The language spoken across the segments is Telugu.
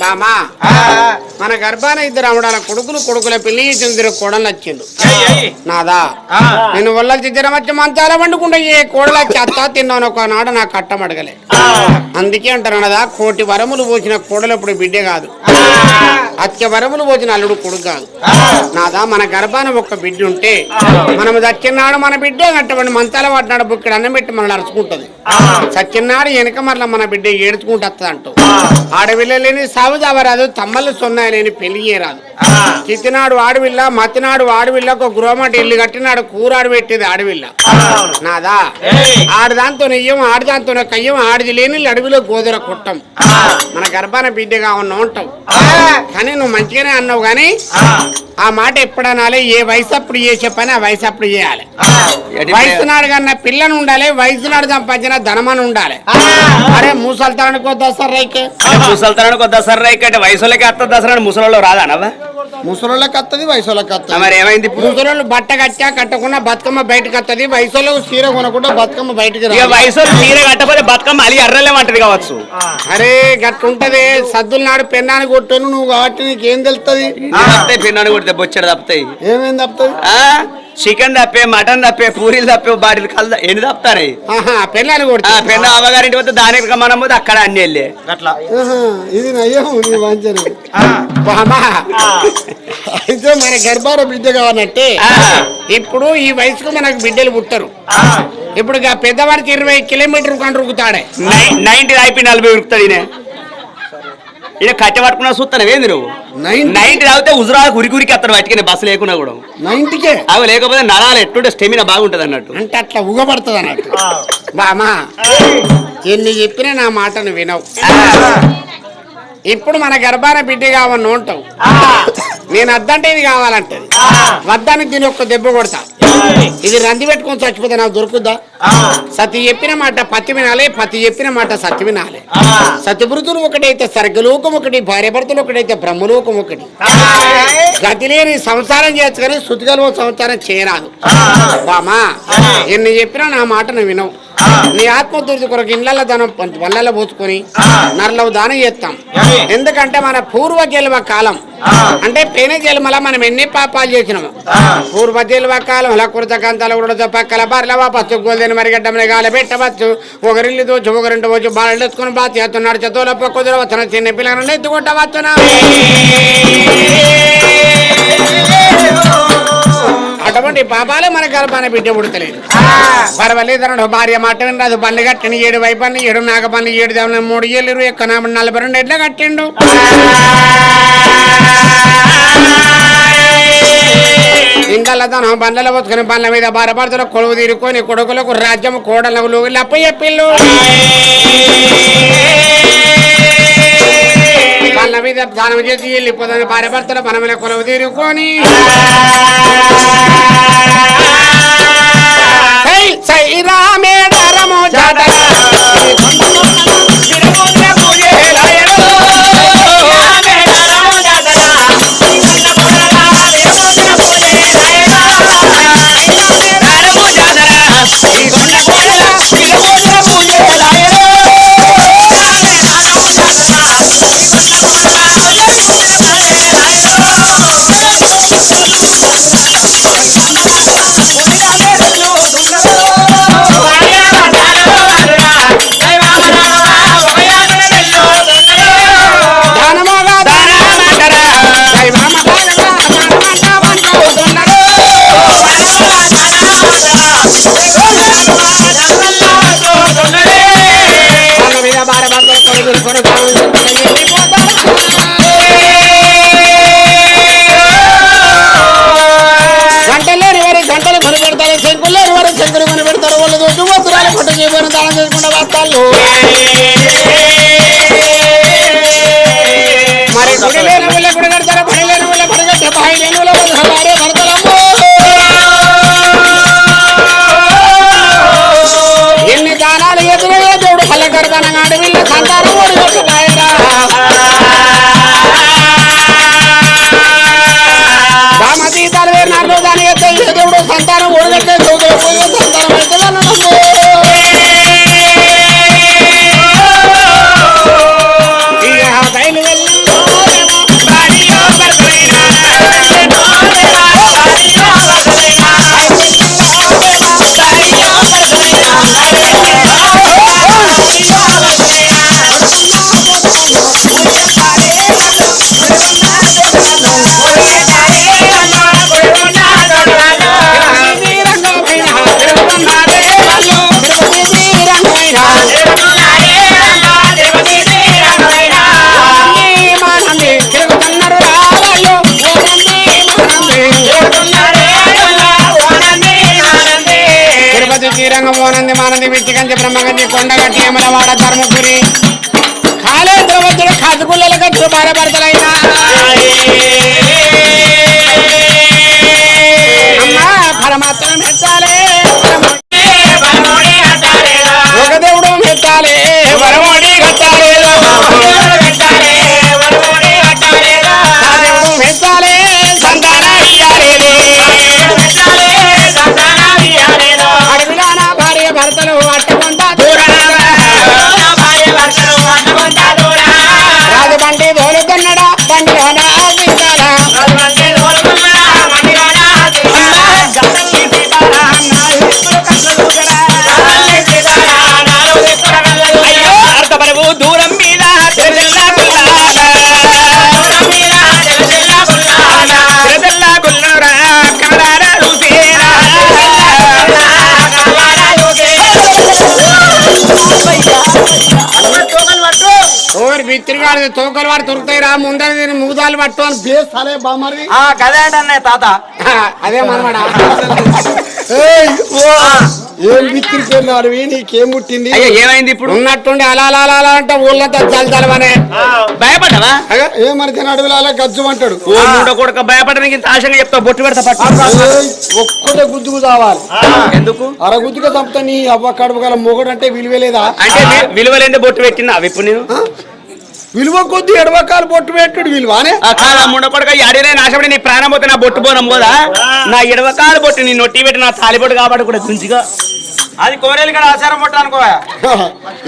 బామా మన గర్భాన ఇద్దరు అమ్మడాల కొడుకులు కొడుకుల పెళ్ళి ఇద్దరు కోడలు వచ్చిండు నాదా? నేను వల్ల చిద్దరం వచ్చి మంచాల వండుకుంటే ఏ కోడల చెత్త తిన్నాను ఒక నాడు నాకు కట్టం అడగలే. అందుకే అంటారు అన్నదా కోటి వరములు పోసిన కోడలు ఇప్పుడు బిడ్డే కాదు. అత్య వరములు పోసిన అల్లుడు కొడుకు కాదు. నాదా మన గర్భాన ఒక్క బిడ్డ ఉంటే మనం దచ్చినాడు మన బిడ్డే కట్టబడి మంచాల పట్టినాడు బుక్కడ అన్నం పెట్టి మనల్ని అరుచుకుంటది. సచ్చినాడు వెనక మరల మన బిడ్డ ఏడ్చుకుంటూ వస్తుంది అంటూ సాగు చావరాదు తమ్మలు సొన్నాయి లేని పెళ్ళి చేయరాదు. చిత్తినాడు ఆడవిల్ల మతినాడు ఆడవిల్లకు ఒక గృహమాట ఇల్లు కట్టినాడు కూరాడు పెట్టేది ఆడవిల్ల నాదా? ఆడదాంతో నెయ్యం ఆడదాంతో కయ్యం ఆడిది లేని అడవిలో గోదర కొట్టం. మన గర్భాన బిడ్డగా ఉన్న ఉంటావు. కానీ నువ్వు మంచిగానే అన్నావు కానీ ఆ మాట ఎప్పుడు అనాలి ఏ వయసు అప్పుడు చేసే పని ఆ వయసు అప్పుడు చేయాలి. వయసు నాడు కన్నా పిల్లని ఉండాలి వయసు నాడు సంపాదించిన ధనమని ఉండాలి. అరే మూసల్తానికి దసరా రైకే? ముసల్తనానికి వద్ద సర్రా ఇక్కడ? వయసులకి అత్త దసరా ముసలలో రాదానవా ముసలోళ్ళకి వస్తుంది వయసులోకి వస్తుంది మరి ఏమైంది ముసలోళ్ళు బట్ట కట్టా కట్టకుండా బతుకమ్మ బయటకు వస్తుంది వయసులో చీర కొనకుండా బతుకమ్మ బయటకు ఇక రాదు. వయసు తీర కట్టపోతే బతుకమ్మ అలి ఎర్రలేమంటది కావచ్చు. అరే గట్టుంటది సద్దుల నాడు పెన్నాన్ని కొట్టాను నువ్వు కాబట్టి నీకేం తెలుస్తుంది తప్పితే పిన్నాను కొడితే బొచ్చడు తప్పుతాయి. ఏమేం తప్పుతుంది చికెన్ తప్పే మటన్ తప్పే పూరీలు తప్పే బాటిల్ కల్ ఎన్ని తప్పుతాయి ఆ కొడుతుంది పెన్న అమ్మగారింటి పోతే దానికి మనం పోతే అక్కడ అన్ని వెళ్ళే. ఇది నయ్యం అయితే మన గర్భార బిడ్డ కావాలంటే ఆ. ఇప్పుడు ఈ వయసుకు మనకు బిడ్డలు పుట్టరు. ఇప్పుడు పెద్దవాడికి ఇరవై కిలోమీటర్ కంటు రుకుతాడే నైన్టీ అయిపోయి నలభై ఉరుకుతాడు ఈయన కట్టె పట్టుకున్నా చూస్తాను ఏంది నువ్వు? నైన్ నైన్టీ తాగితే ఉజరా ఉరికి ఉరికి అత్తడు బయటికి బస్సు లేకున్నా కూడా. నైన్టీకే. అవి లేకపోతే నరాలు ఎట్టుంటే స్టెమినా బాగుంటది అన్నట్టు. అంటే అట్లా ఉగబడుతుంది అన్నట్టు బామా ఎన్ని చెప్పినా నా మాటను వినవు. ఇప్పుడు మన గర్భాన బిడ్డ కావని ఉంటావు నేను అద్దంటే ఇది కావాలంటది. వద్దని దీని ఒక్క దెబ్బ కొడతా. ఇది రంది పెట్టుకొని చచ్చిపోతే నాకు దొరుకుద్దా? సతి చెప్పిన మాట పత్తి వినాలి పత్తి చెప్పిన మాట సత్య వినాలి సత్యభృతులు ఒకటైతే స్వర్గలోకం ఒకటి భార్యభర్తలు ఒకటైతే బ్రహ్మలోకం ఒకటి. గతి లేని సంసారం చేయొచ్చు కానీ శృతిగల సంసారం చేయరాదు. బామా ఎన్ని చెప్పినా నా మాటను వినవు. నీ ఆత్మతృప్తి కొరకు ఇళ్ళ ధనం వల్ల పోసుకొని నరలవు దానం చేస్తాం ఎందుకంటే మన పూర్వ జన్మ కాలం అంటే పేన జన్మల మనం ఎన్ని పాపాలు చేసినాము. పూర్వ జన్మ కాలం అలా కురత కంతాల ఉడత పక్కల బర్ల వాపచ్చు గోల్దని మరిగడ్డ గాలి పెట్టవచ్చు. ఒకరిల్లు దోచు ఒకరింటి వచ్చి బాగా ఎత్తుకుని బాగా చేస్తున్నాడు చదువుల వచ్చిన చిన్న పిల్లలను ఎత్తుకుంటా అటువంటి పాపాలే మన గర్భాన బిడ్డ పుడతలేదు. పర్వాలేదన్నాడు భార్య మాట వినరాదు పన్ను కట్టిన ఏడు వైపన్ను ఏడు నాగ పన్ను ఏడు దేవన మూడు ఏళ్ళు ఇరవై నామ నలభై రెండు ఎట్లా కట్టిండు. ఇంకల్లా తన బండ్ల పోసుకుని బండ్ల మీద భారపడుతున్న కొలువు తీరుకొని కొడుకులకు రాజ్యం కోడలకు లప్ప చెప్పిల్లు బండ్ల మీద దానం చేసి వెళ్ళిపోతుంది భార్య భర్తల మన మీద కొలువు తీరుకొని. శ్రీరంగం ఓనంది మానంది విచ్చికంచి బ్రహ్మగంజి కొండగట్టి యమలవాడ ధర్మపురి. కాళేంద్రవద్దుడు కదుగుళ్ళ ఖర్చు భార్య భర్తలైనా బిత్తిరిగాడు తోకలు వాడు దొరుకుతాయి రా ముందర దీని మూదాలు పట్టు అని బేస్తాలే బామ్మది కదే అంటే తాత. అదే ఏం నీకేం పుట్టింది? అయ్యో ఏమైంది ఇప్పుడు? ఉన్నట్టుండి అలా అలా అలా అలా అంటే ఊళ్ళంతా చల్చలమనే భయపడ్డావా ఏమని అడవిలో అలా గజ్జు అంటాడు? ఓ మూడో కొడుక భయపడడానికి ఆశగా చెప్తా బొట్టు పెడతా పట్టు. ఏయ్, ఒక్కటే గుద్దుకు చావాలి. ఎందుకు? అర గుద్దుగా చంపుతా నీ అవ్వ కడుపు గల మొగడు అంటే విలువే లేదా? అంటే విలువలేంది బొట్టు పెట్టినా అవి ఇప్పుడు నేను? విలువ కొద్ది ఎడవకాలు బొట్టు పెట్టుడు విలువనే. ఆ కాల ముండ కొడుక అడిగిన నాశపడి నీ ప్రాణం పోతే నా బొట్టు పోనం పోదా? నా ఎడవకాలు బొట్టు నీ నొట్టి పెట్టి నా తాలిబొట్టు కాబట్టి కూడా కుంచిగా అది కోరేలు కూడా ఆచారం బొట్టు అనుకో.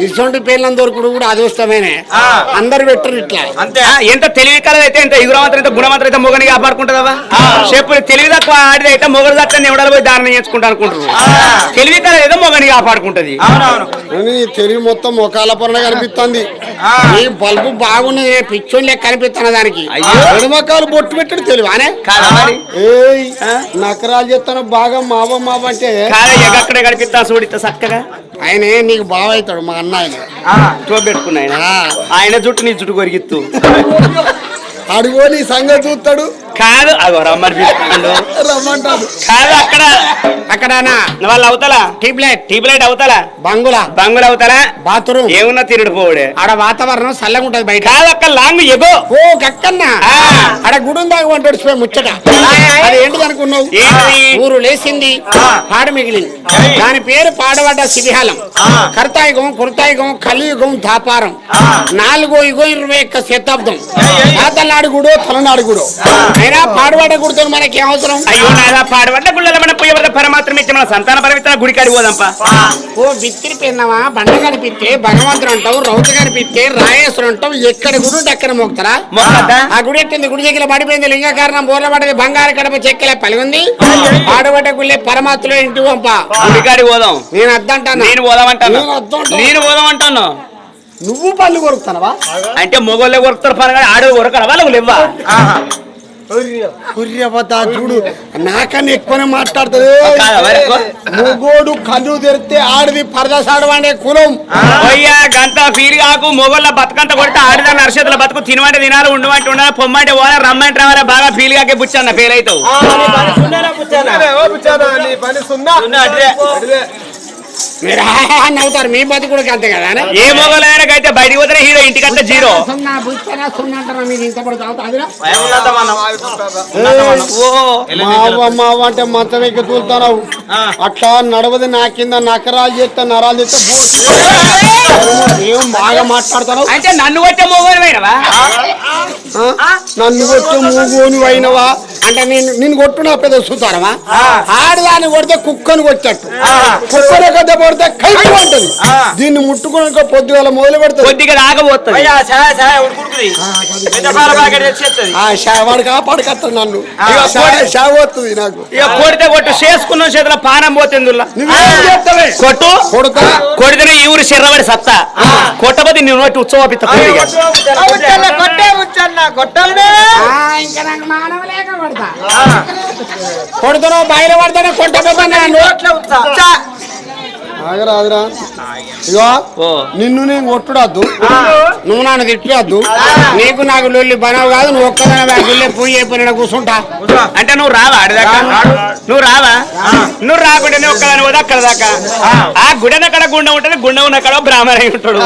ఇటువంటి పేర్లను దొరుకుడు కూడా అదృష్టమేనే అందరు పెట్టరు ఇట్లా. అంతే. ఎంత తెలివి కలది అయితే ఎంత ఎగురవంతం ఎంత గుణవంతం అయితే మొగని కాపాడుకుంటుందవా చెప్పు తెలివి తక్కువ ఆడిది అయితే మొగడు తక్కువ ఎవడాలి పోయి దారుణం చేసుకుంటా అనుకుంటారు. తెలివి కలది అయితే మొగని కాపాడుకుంటది. తెలివి మొత్తం మొకాల పొరణ కనిపిస్తుంది. ఈ బల్బు బాగున్నది పిచ్చోని లెక్క కనిపిస్తున్న దానికి. అయ్యో. ఎడమకాలు బొట్టు పెట్టాడు తెలివానే నకరాలు చెప్తాను బాగా మావ మావ అంటే. కాదా ఎక్కడే చూడిస్తా చక్కగా? ఆయనే నీకు బావ అవుతాడు మా అన్న ఆయన చూపెట్టుకున్నా ఆయన ఆయన జుట్టు నీ జుట్టు కొరిగిత్తు. అడుగో నీ సంగతి చూస్తాడు కాదు అగో రమ్మని పిలుస్తాడు కాదు అక్కడ అక్కడనా వాళ్ళు అవుతాలా? టిబ్లెట్ టీ ప్లేట్ అవుతాలా? బంగులా. బంగులు అవుతారా బాత్రూమ్. ఏమున్నా తిరుడు పోవుడే. ఆడ వాతావరణం చల్లగా ఉంటది బయట. కాదు అక్క లాంగ్ ఎగో. ఓ గక్కన్నా. ఆ. ఆడ గుడి దాకా ముచ్చట. అది ఏంటిది అనుకున్నావు? ఊరు లేచింది పాడు మిగిలింది. దాని పేరు పాడబడ్డ శివిహాలం కర్తాయుగం కృతాయుగం కలియుగం దాపారం నాలుగో యుగో ఇరవై ఒక్క శతాబ్దం. తలనాడు గుడో తలనాడు గుడో అయినా పాడుబడ్డ గుడితో మనకి ఏం అవసరం? అయ్యో నాదా పాడబడ్డ గుళ్ళల మన పుయ్యబడ్డ పరమాత్రం ఇచ్చి మన సంతాన పరమిత్ర గుడికాడి పోదాంపా. ఓ బిత్తిరి పిన్నవా బండ కనిపిస్తే భగవంతుడు అంటావు రౌతు కనిపిస్తే రాయేశ్వరు అంటావు ఎక్కడ గుడి అక్కడ మొక్కద్దా ఆ గుడి ఎట్టింది గుడి దగ్గర పడిపోయింది లింగకారణం బోర్ల పడ్డది బంగారు కడప చెక్కలే పలిగింది. పాడుబడ్డ గుళ్ళే పరమాత్తులో ఇంటి పంప గుడికాడి పోదాం. నేను అద్దంటాను. నేను పోదామంటాను. నేను పోదామంటాను. నువ్వు పళ్ళు కొరుకుతానవా? అంటే మొగోళ్ళే కొరుకుతారు పని కానీ ఆడు కొరకడ వాళ్ళకు లేవా కుర్యవత చూడు నాకన్నా ఎక్కువనే మాట్లాడుతుంది? మొగోడు కళ్ళు తెరిస్తే ఆడిది పరదసాడు అనే కులం. అయ్యా గంట ఫీల్ కాకు మొగోళ్ళ బతుకంత కొడితే ఆడిదా నర్షతుల బతుకు తినమంటే తినాలి ఉండమంటే ఉండాలి పొమ్మంటే పోవాలి రమ్మంటే రావాలి బాగా ఫీల్ కాకే బుచ్చన్న ఫెయిల్ అవుతావు మీరు నవ్వుతారు. మీ బతుకుడికి అంతే కదా? ఏ మొగలైనాకైతే బయటికి పోతే హీరో ఇంటికంటే జీరో. సున్నా బుచ్చనా సున్నా అంటారా మీరు? ఇంత పడి తాగుతాదిరా ఓ మావ అంటే మంచం ఎక్కి అట్లా నడవది నా కింద నకరాలు చేస్తే నరాలు చేస్తే. ఏం బాగా మాట్లాడుతున్నావు అంటే నన్ను కొట్టే మొగోలమైనవా ఆ? నన్ను కొట్టి మూగోని అయినవా అంటే నేను నిన్ను కొట్టు నా పెద్ద సుతారమా? ఆడదాన్ని కొడితే కుక్కను కొట్టట్టు. కుక్కను కథ పడితే కైకి ఉంటది దీన్ని ముట్టుకుని పొద్దుగల మొదలు పెడుతుంది కొద్దిగా రాకపోతుంది. ఆ షా- వాడు కాపాడుకొస్తాడు నన్ను. వస్తుంది నాకు. ఇక కొడితే కొట్టు. చేసుకున్న చేతుల పానం పోతుంది కొట్టు. కొడతా. కొడితేనే ఈ ఊరు శర్రబడి సత్తా. కొట్టబోతే నువ్వు నోటి ఉత్సవ పిత్త కొద్దిగా ఆ, ఇంకా నాకు మానవ లేక కొడతా కొడుతున్నావు బయలు పడతానే కొట్టబోతున్నా ఆగరాదురా ఇగో నిన్ను. నేను కొట్టుడద్దు. నువ్వు నన్ను తిట్టద్దు నీకు నాకు లొల్లి బనవు కాదు నువ్వు ఒక్కదాని గుళ్ళే పూజ అయిపోయిన కూర్చుంటా. అంటే నువ్వు రావా అడిదాకా నువ్వు రావా? నువ్వు రాకుంటే నువ్వు ఒక్కదాని పోదా అక్కడ దాకా? ఆ. గుడెన అక్కడ గుండె ఉంటుంది గుండె ఉన్న అక్కడ బ్రాహ్మణ అయి ఉంటాడు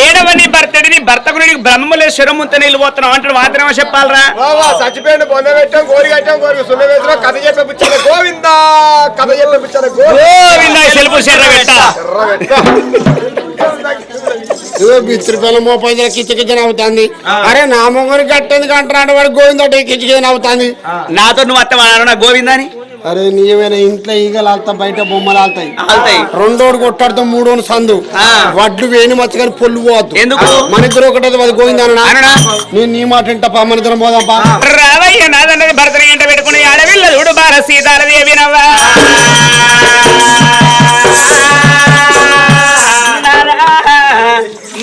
ఏడవ నీ భర్తడి నీ భర్తకు నీకు బ్రహ్మలే శరం ముంత నీళ్ళు పోతున్నావు అంటాడు మాత్రమే చెప్పాలరా. చచ్చిపోయిన బొంద పెట్టాం కోరి కట్టాం కోరి సున్న వేసిన కథ చెప్పే పిచ్చారు గోవిందా కథ చెప్పే పిచ్చారు గోవిందా సెలుపు శర్ర పెట్ట. ఇవే బిత్రి పిల్ల మోపైన కిచకిచన అవుతుంది అరే నా మొగని కట్టేందుకు అంటున్నాడు? వాడు గోవిందట కిచకిచన అవుతుంది నాతో నువ్వు అత్తమాను నా గోవిందాని అరే నీవేనా ఇంట్లో ఈగలు ఆల్తా బయట బొమ్మలు ఆల్తాయి. ఆల్తాయి. రెండోడు కొట్టాడుతో మూడోడు సందు. వడ్లు వేణి మచ్చగాని పొల్లు పోవద్దు. ఎందుకు? మన ఇద్దరు ఒకటే అది గోవిందన అనడా నేను నీ మాట వింటా మన ఇద్దరం పోదాంపా రావయ్య నాదన్నది భర్తని ఇంట పెట్టుకుని ఆడవిల్ల చూడు బాల సీతాలదేవి నవ్వా.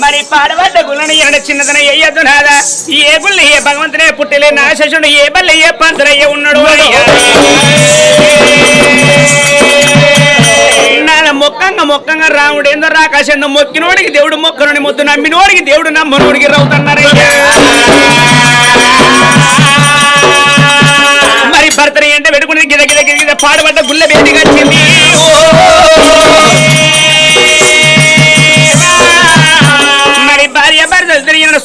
మరి పాడవద్ద గుళ్ళని ఎరడ చిన్నదన ఎయ్యద్దు నాదా ఏ గుళ్ళ ఏ భగవంతునే పుట్టిలే నా శశుడు ఏ బల్లి ఏ పంతులయ్య ఉన్నాడు మొక్కంగా మొక్కంగా రాముడు ఏందో రాకాశందో మొక్కినోడికి దేవుడు మొక్కనుడి మొద్దు నమ్మినోడికి దేవుడు నమ్మనోడికి రవుతున్నారయ్యా మరి భర్తని ఎంట పెట్టుకుని గిద గిద గిద గిద పాడబడ్డ గుళ్ళ వేదిగా వచ్చింది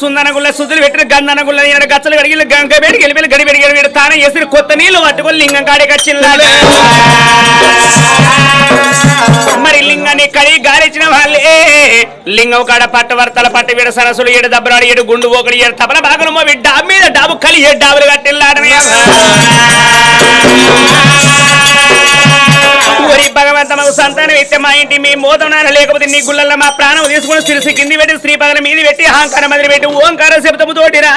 సుందనగుళ్ళ తిరిగిన పెట్టిన గంధనగుళ్ళ ఈయన గచ్చలు గడిగి గంగ వేడి వెళ్ళి గడి వేడి గడి తాన వేసిన కొత్త నీళ్ళు పట్టుకొని లింగం కాడే వచ్చిందాడు మరి లింగాన్ని కడి గాలిచ్చిన వాళ్ళే. లింగం కాడ పట్టు వర్తల పట్టు వీడ సరస్సులు ఏడు దబ్బరాడు ఏడు గుండు ఒకటి ఏడు తపల భాగం మోవి డాబు మీద డాబు కలి ఏడు డాబులు కట్టిల్లాడమే ఓరి భగవంతమకు సంతానం ఇస్తే మా ఇంటి మీ మోదం లేకపోతే నీ గుళ్ళల్లో మా ప్రాణం తీసుకుని సిరిసి కింది పెట్టి స్త్రీ మీది పెట్టి అహంకారం మదిలి పెట్టి ఓంకారం శబ్దము తోటిరా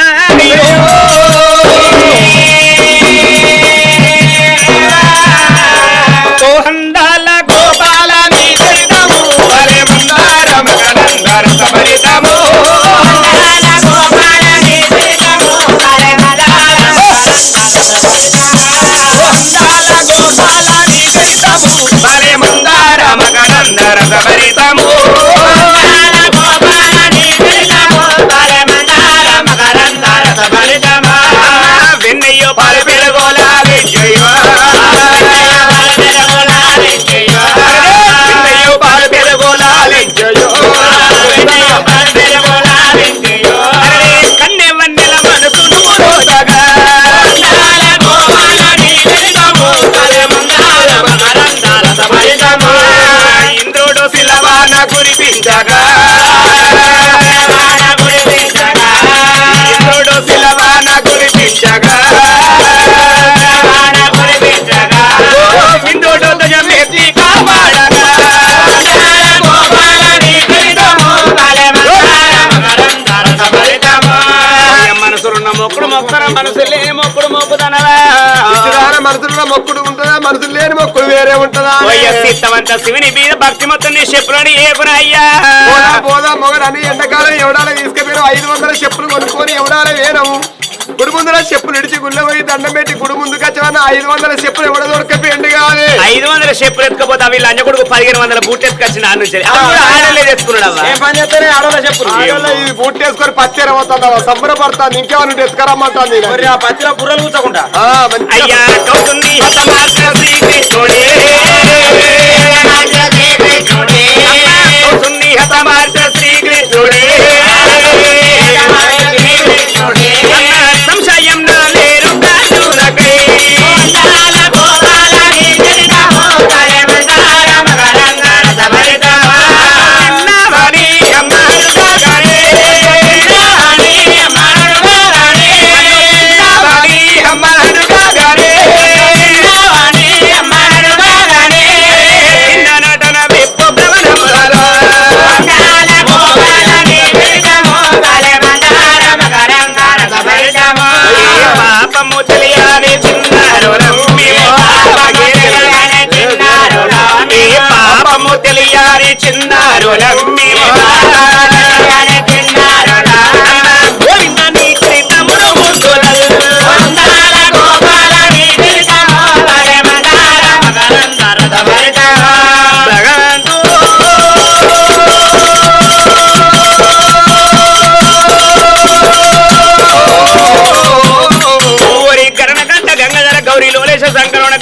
మొక్కుడు మొక్కుదనవా మనసులో మొక్కుడు ఉంటుందా? మనసులు లేని మొక్కుడు వేరే ఉంటుందా సీతవంత శివుని మీద భక్తి మొత్తం నీ చెప్పులని ఏకునయ్యా పోదా పోదా మొగడని ఎండాకాలం ఎవడాల తీసుకుపోయారు ఐదు వందల చెప్పులు కొనుక్కొని ఎవడాల వేయడము గుడి ముందర చెప్పులు ఇడిచి గుళ్ళ పోయి దండం పెట్టి గుడి ముందుకు వచ్చామన్న ఐదు వందల చెప్పులు ఎవడ దొరకపోయింది కాదు ఐదు వందల చెప్పులు ఎత్తుకపోతే వీళ్ళు అన్న కొడుకు పదిహేను వందల బూట్ ఎత్తుకొచ్చిన ఆ నుంచి. ఆడలే తెచ్చుకున్నాడు అవ్వ పని చేస్తేనే ఆడల చెప్పులు. ఆడల ఇది బూట్ వేసుకొని పచ్చేర పోతుందా సంబరపడతాను ఇంకేమన్నా పత్తిలో బుర్రలు కూర్చోకుండా. అయ్యా కౌతుంది కౌతుంది శ్రీకృష్ణుడే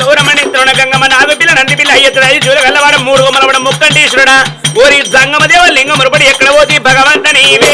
గౌరమణి తృణ గంగమ్మ నాలుగు పిల్ల నంది పిల్ల అయ్యత్తుడు ఐదు చూల గల్లవారం మూడు గొమ్మల ముక్కండి ఈశ్వరుడా ఓరి జంగమదేవ లింగమురుపడి ఎక్కడ పోతే భగవంతనివే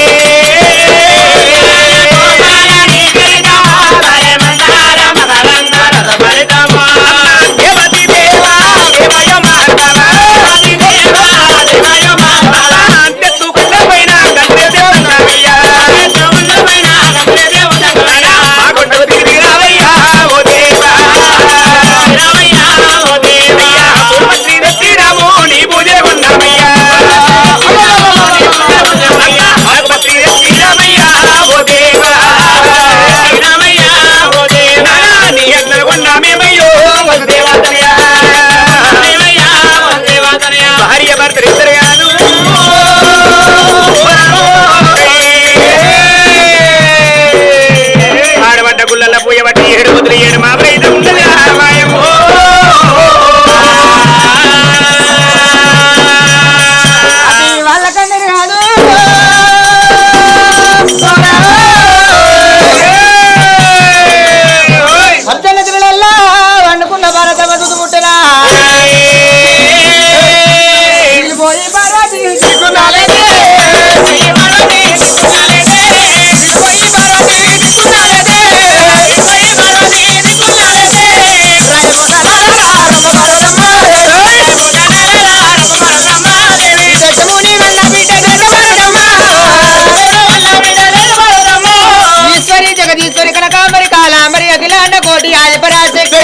అఖిలాండ కోటి ఆదిపరాశక్తి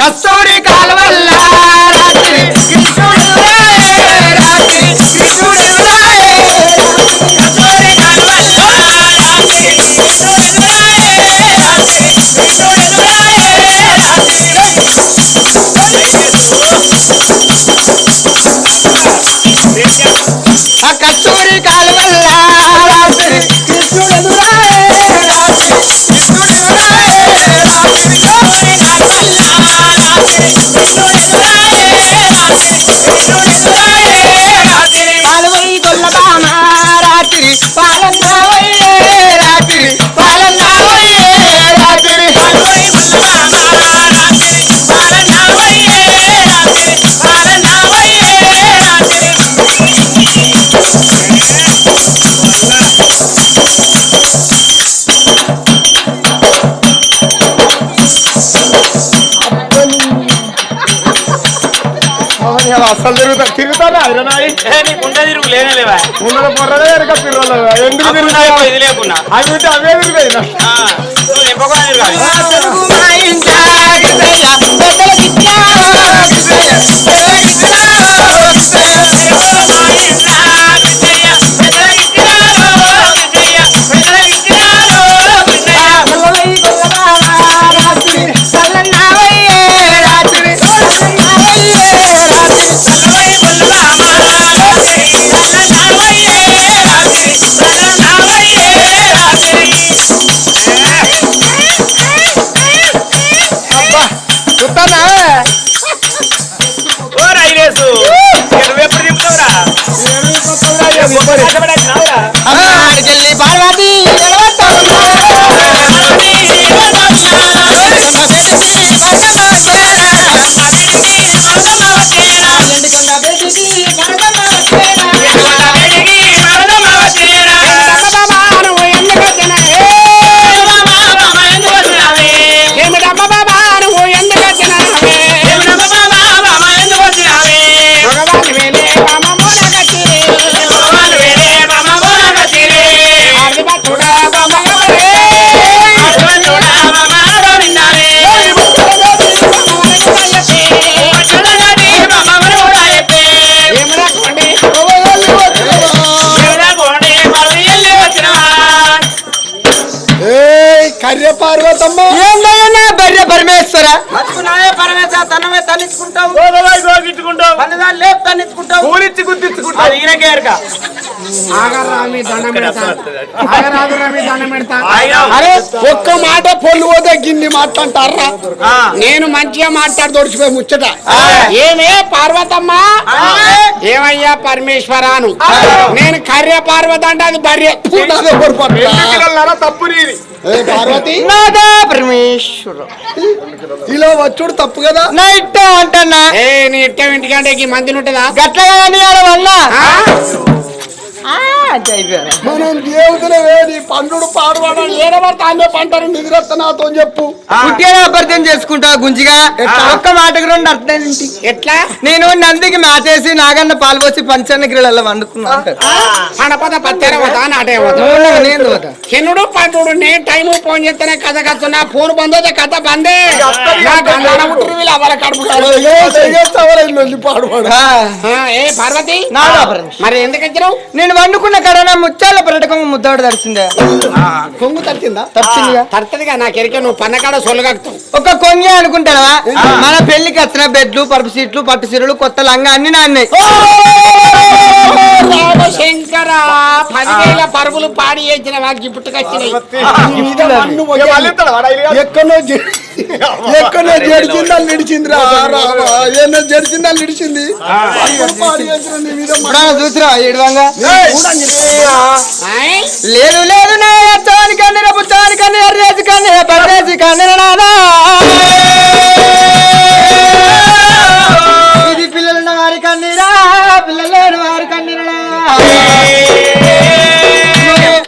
కష్టం. అసలు తిరుగుతా తిరుగుతాను అదిరనాయి గుండె తిరుగు లేనే లేవా? గుండె పొర్రదే ఎందుకు తిరుగుతాయి ఇది లేకుండా. అవి ఉంటే అవే తిరుగుతాయి చెప్పకుండా Nayara. మీ దండం పెడతా. ఆగరాదురా మీ దండం పెడతా. అరే ఒక్క మాట పొల్లు పోతే గిన్ని మాట్లాంటారా నేను మంచిగా మాట్లాడి దొడిచిపోయి ముచ్చట. ఏమే పార్వతమ్మ? ఏమయ్యా పరమేశ్వరాను? నేను కర్య పార్వత అంటే అది బర్రె తప్పు నీది. ఏ పార్వతి? నాదా పరమేశ్వర. ఇలా వచ్చుడు తప్పు కదా? నా ఇట్ట అంటన్నా ఏ నీ ఇట్ట ఇంటికంటే ఈ మందిని ఉంటుందా? గట్ల వల్ల? మనం దేవుతులవే నీ పండుడు పాడువాడు ఏడబడితే ఆమె పంటారు నిద్రత్త నాతో చెప్పు పుట్టిన అబద్ధం చేసుకుంటా గుంజిగా ఒక్క మాటకు రెండు అర్థం ఏంటి ఎట్లా నేను నందికి మాటేసి నాగన్న పాలు పోసి పంచన్న గిరలలో వండుకున్నా అంటాడు. పడపద పత్తెర పోతా నాటే పోతా నువ్వు నేను టైం ఫోన్ చేస్తేనే కథ కస్తున్నా ఫోన్ బంద్ అయితే కథ బందే. పాడువాడు ఏ పార్వతి మరి ఎందుకు వచ్చినావు నేను వండుకున్న కడ నా ముచ్చాల పర్యటకం ముద్దాడు తడిసిందే. కొంగు తట్టిందా తడిచిందిగా తడుతుందిగా నా కెరికే నువ్వు పన్నకాడ సొల్లుగక్తావు ఒక కొంగి అనుకుంటావా మన పెళ్ళికి వచ్చిన బెడ్లు పరుపు సీట్లు పట్టు సీరలు కొత్త లంగా అన్ని నాన్నే శంకర పదివేల పరుగులు పాడి చేసిన వాకి పుట్టుకొచ్చినాయి? ఎక్కడో జె- ఎక్కడో జడిచిందా నిడిచిందిరా రావా ఏమో జడిచిందా నిడిచింది? చూసిరా ఏడువంగా? లేదు లేదు నాయని కన్నీ రేపు తాని కన్నీ ఎర్రేసి కన్నీ పర్రేసి కన్నీ